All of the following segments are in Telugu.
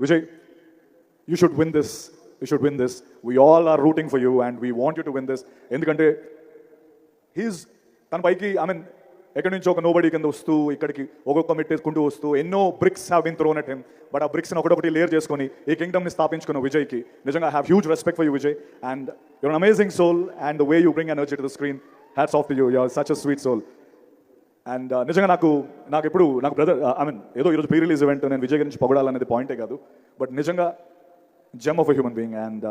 Vijay you should win this you should win this we all are rooting for you and we want you to win this ఎందుకంటే హీస్ తన పైకి ఐ మీన్ ఎక్కడి నుంచి ఒక నోబడి కింద వస్తూ ఇక్కడికి ఒక్కొక్క మెట్టేసుకుంటూ వస్తూ ఎన్నో bricks have been thrown at him but ఆ బ్రిక్స్ని ఒకటొకటి లేర్ చేసుకొని ఈ కింగ్డమ్ని స్థాపించుకున్న విజయ్కి నిజంగా have huge respect for you Vijay and your amazing soul and the way you bring energy to the screen hats off to you your such a sweet soul and uh, నిజంగా నాకు నాకు ఎప్పుడు నాకు బ్రదర్ ఐ మీన్ ఏదో ఈరోజు ప్రీ రిలీజ్ ఈవెంట్ నేను విజయ్ గురించి పొగడాలనేది పాయింటే కాదు. బట్ నిజంగా gem of a human being and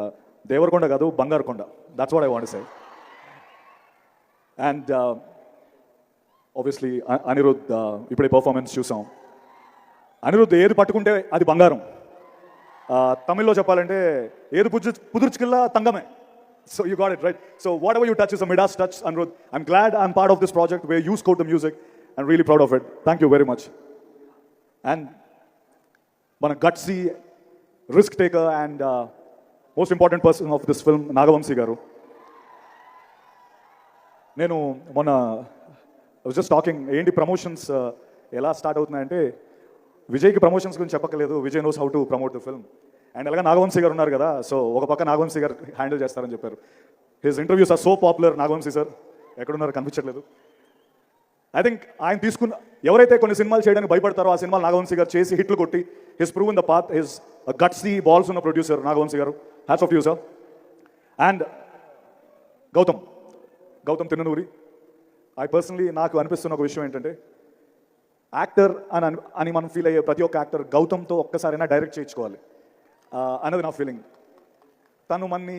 Devarakonda కాదు బంగారుకొండ. That's what I want say and obviously Anirudh ఇప్పుడే పర్ఫార్మెన్స్ చూసాం. అనిరుద్ధ ఏది పట్టుకుంటే అది బంగారం. Uh, తమిళ్ళో చెప్పాలంటే ఏది పుచ్చు పుదుర్చుకెల్లా తంగమే. So you got it right so whatever you touch is a Midas touch Anirudh. I'm glad I'm part of this project way use quote the music and really proud of it thank you very much and మన gutsy risk taker and most important person of this film Naga Vamsi garu. నేను మొన్న జస్ట్ టాకింగ్ ఏంటి ప్రమోషన్స్ uh, ఎలా స్టార్ట్ అవుతున్నాయంటే విజయ్కి ప్రమోషన్స్ గురించి చెప్పకలేదు. Vijay knows how to promote the film and అలాగే నాగవంశీ గారు ఉన్నారు కదా సో ఒక పక్క నాగవంశీ గారు హ్యాండిల్ చేస్తారని చెప్పారు. His interviews are so popular Naga Vamsi sir ఎక్కడున్నారు? కనిపించట్లేదు. ఐ థింక్ ఆయన తీసుకున్న ఎవరైతే కొన్ని సినిమాలు చేయడానికి భయపడతారో ఆ సినిమాలు నాగవంశీ గారు చేసి హిట్లు కొట్టి his prove in the path his guts the balls ఉన్న producer Naga Vamsi garu. Hats off you sir and Gautam Gautam Tinnanuri I personally నాకు అనిపిస్తున్న ఒక విషయం ఏంటంటే యాక్టర్ అని అని మనం ఫీల్ అయ్యే ప్రతి ఒక్క యాక్టర్ గౌతమ్తో ఒక్కసారైనా డైరెక్ట్ చేయించుకోవాలి. Uh, అన్నది నా ఫీలింగ్ తను మన్ని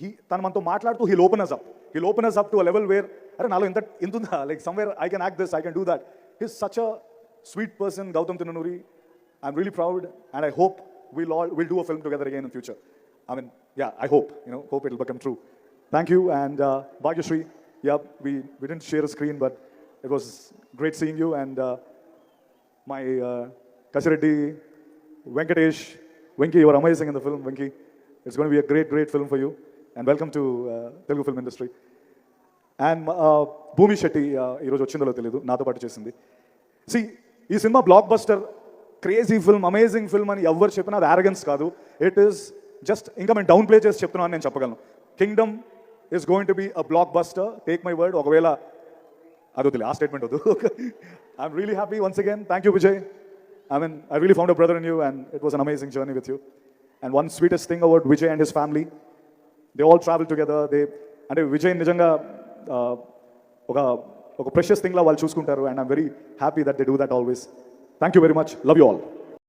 హీ తను మనతో మాట్లాడుతూ he'll open us up he'll open us up to level where అరే నాలో ఇంత ఇంత ఉందా like somewhere I can act this I can do that he's such a sweet person Gautam Tinnanuri I'm really proud and I hope will all will do a film together again in future I mean yeah I hope you know hope it will become true thank you and Bhagyashree yeah we we didn't share a screen but it was great seeing you and my uh, Kasireddy, Venkatesh, Venki, you are amazing in the film, Venki. It's going to be a great, great film for you. And welcome to Telugu film industry and Bhumi Shetty ఈరోజు వచ్చిందో తెలియదు నాతో పాటు చేసింది. సి ఈ cinema blockbuster crazy film amazing film అని ఎవరు చెప్పినా అది ఆరగెన్స్ కాదు. ఇట్ ఈస్ జస్ట్ ఇంకా మేము డౌన్ ప్లే చేసి చెప్తున్నాను నేను చెప్పగలను. Kingdom is going to be a blockbuster take my word ఒకవేళ అది వదిలే ఆ స్టేట్మెంట్ వద్దు. I'm really happy once again thank you Vijay I mean I really found a brother in you and it was an amazing journey with you and one sweetest thing about Vijay and his family they all travel together they అంటే విజయ్ నిజంగా ఒక ఒక ప్రెషియస్ థింగ్లా వాళ్ళు చూసుకుంటారు. And I'm very happy that they do that always thank you very much love you all